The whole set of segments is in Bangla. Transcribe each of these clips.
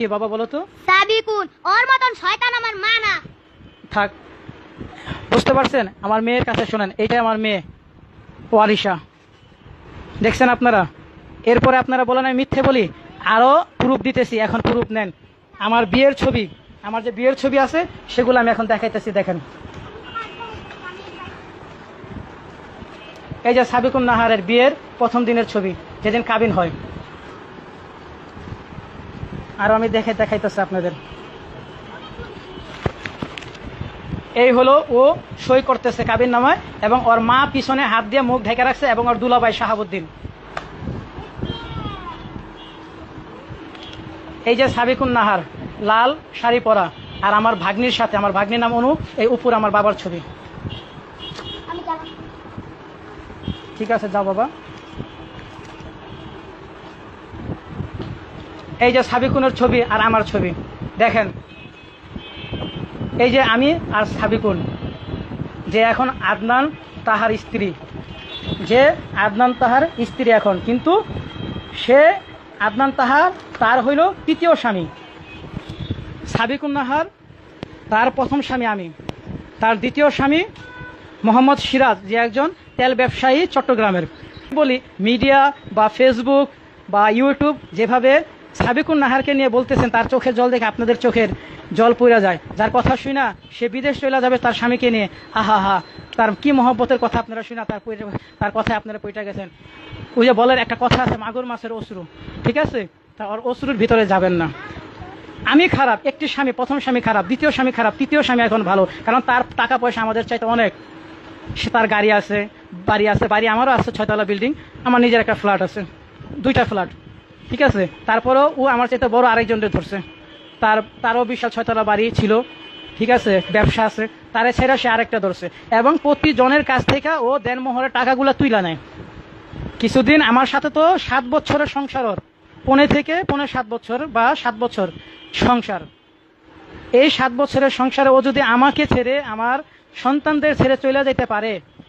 কি বাবা বলো তো। সাবিকুন ওর মতন শয়তান আমার মা না। থাক। বুঝতে পারছেন? আমার মেয়ের কাছে শোনেন এইটাই আমার মেয়ে ওয়ারিশা। দেখছেন আপনারা? এরপরে আপনারা বলেন আমি মিথ্যে বলি। আরও প্রুফ দিতেছি এখন প্রুফ নেন। আমার বিয়ের ছবি আমার যে বিয়ের ছবি আছে সেগুলো আমি এখন দেখাইতেছি দেখেন। এই যে সাবিকুন নাহারের বিয়ের প্রথম দিনের ছবি যেদিন কাবিন হয়। আরও আমি দেখে দেখাইতেছি আপনাদের। এই হলো ও সই করতেছে কাবির নামায় এবং ওর মা পিছনে হাত দিয়ে মুখ ঢেকে রাখছে এবং ওর দুলাভাই শাহাবুদ্দিন। এই যে সাবিকুন নাহার লাল শাড়ি পরা আর আমার ভাগ্নির সাথে আমার ভাগ্নির নাম অনু এই উপর আমার বাবার ছবি। ঠিক আছে যাও বাবা। এই যে সাবিকুনের ছবি আর আমার ছবি। দেখেন, এই যে আমি আর সাবিকুন, যে এখন আদনান তাহার স্ত্রী, যে আদনান তাহার স্ত্রী এখন, কিন্তু সে আদনান তাহার, তার হইল তৃতীয় স্বামী। সাবিকুন নাহার, তার প্রথম স্বামী আমি। তার দ্বিতীয় স্বামী মোহাম্মদ সিরাজ, যে একজন তেল ব্যবসায়ী চট্টগ্রামের। বলি, মিডিয়া বা ফেসবুক বা ইউটিউব যেভাবে সাবিকুন নাহারকে নিয়ে বলতেছেন, তার চোখের জল দেখে আপনাদের চোখের জল পড়া যায়। যার কথা শুই না, সে বিদেশ চলে যাবে তার স্বামীকে নিয়ে। আহা হা তার কি মহব্বতের কথা আপনারা শুই না, তার তার কথায় আপনারা পইটা গেছেন। ওই যে বলেন একটা কথা আছে, মাগুর মাছের অশ্রু। ঠিক আছে? তা ওর অশ্রুর ভিতরে যাবেন না। আমি খারাপ, একটি স্বামী, প্রথম স্বামী খারাপ, দ্বিতীয় স্বামী খারাপ, তৃতীয় স্বামী এখন ভালো। কারণ তার টাকা পয়সা আমাদের চাইতে অনেক। সে তার গাড়ি আছে, বাড়ি আছে, বাড়ি আমারও আছে, ছয়তলা বিল্ডিং, আমার নিজের একটা ফ্ল্যাট আছে, দুইটা ফ্ল্যাট। ঠিক আছে? তারপরেও ও আমার চাইতে বড় আরেকজনকে ধরছে। তার, তারও বিশাল ছয়তলা বাড়ি ছিল। ঠিক আছে? ব্যবসা আছে। তারে ছেড়ে সে আরেকটা ধরছে। এবং প্রতিজনের কাছ থেকে ও দেনমোহরের টাকাগুলো তুইলা নেয়। কিছুদিন আমার সাথে তো সাত বছরের সংসার ওর। পনে থেকে পনে সাত বছর বা সাত বছর সংসার। এই সাত বছরের সংসারে ও যদি আমাকে ছেড়ে আমার সন্তানদের ছেড়ে চলে যেতে পারে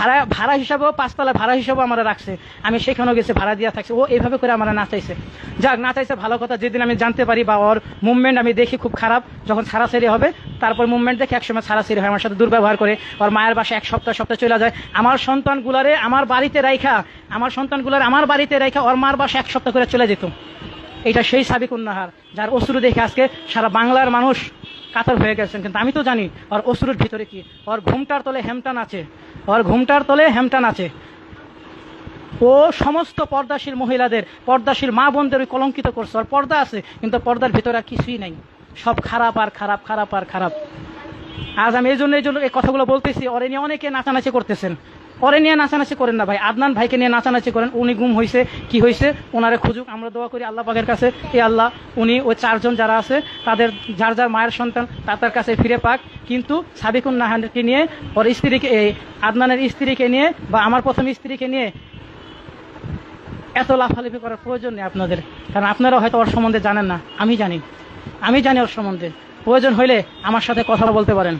ভাড়া ভাড়া হিসাবেও, পাঁচতলা ভাড়া হিসাবেও আমরা রাখছে। আমি সেখানেও গেছে, ভাড়া দিয়া থাকছে। ও এইভাবে করে আমরা নাচাইছে। যাক, নাচাইছে ভালো কথা, যেদিন আমি জানতে পারি বা ওর মুভমেন্ট আমি দেখি খুব খারাপ, যখন ছাড়াছাড়ি হবে, তারপর মুভমেন্ট দেখে একসময় ছাড়াছাড়ি হয়, আমার সাথে দুর্ব্যবহার করে। ওর মায়ের বাসা এক সপ্তাহ সপ্তাহ চলে যায়। আমার সন্তানগুলারে আমার বাড়িতে রাইখা, আমার সন্তানগুলার আমার বাড়িতে রাইখা ওর মার বাসা এক সপ্তাহ করে চলে যেত। এটা সেই সাবিকুন উন্নাহার, যার অশ্রু দেখে আজকে সারা বাংলার মানুষ কাতর হয়ে গেছেন। কিন্তু আমি তো জানি, ওর অশ্রুর ভিতরে কি? ওর ঘুমটার তলে হেমটান আছে। ওর ঘুমটার তলে হ্যামটান আছে। ও সমস্ত পর্দাশীল মহিলাদের, পর্দাশীল মা বোনদের ওই কলঙ্কিত করছে। আর পর্দা আছে, কিন্তু পর্দার ভিতরে আর কিছুই নাই। সব খারাপ আর খারাপ খারাপ আর খারাপ। আজ আমি এই জন্য এই জন্য এই কথাগুলো বলতেছি। ওর নিয়ে অনেকে নাচানাচি করতেছেন। ওরে নিয়ে নাচানাচি করেন না ভাই। আদনান ভাইকে নিয়ে নাচানাচি করেন। উনি গুম হয়েছে কি হয়েছে ওনারে খুঁজুক। আমরা দোয়া করি আল্লাহ পাকের কাছে এ আল্লাহ, উনি ওই চারজন যারা আছে, তাদের যার যার মায়ের সন্তান, তার কাছে ফিরে পাক। কিন্তু সাবিকুন নাহানকে নিয়ে, ওর স্ত্রীকে, এই আদনানের স্ত্রীকে নিয়ে বা আমার প্রথম স্ত্রীকে নিয়ে এত লাফালাফি করার প্রয়োজন নেই আপনাদের। কারণ আপনারা হয়তো ওর সম্বন্ধে জানেন না। আমি জানি। আমি জানি ওর সম্বন্ধে। প্রয়োজন হইলে আমার সাথে কথা বলতে পারেন।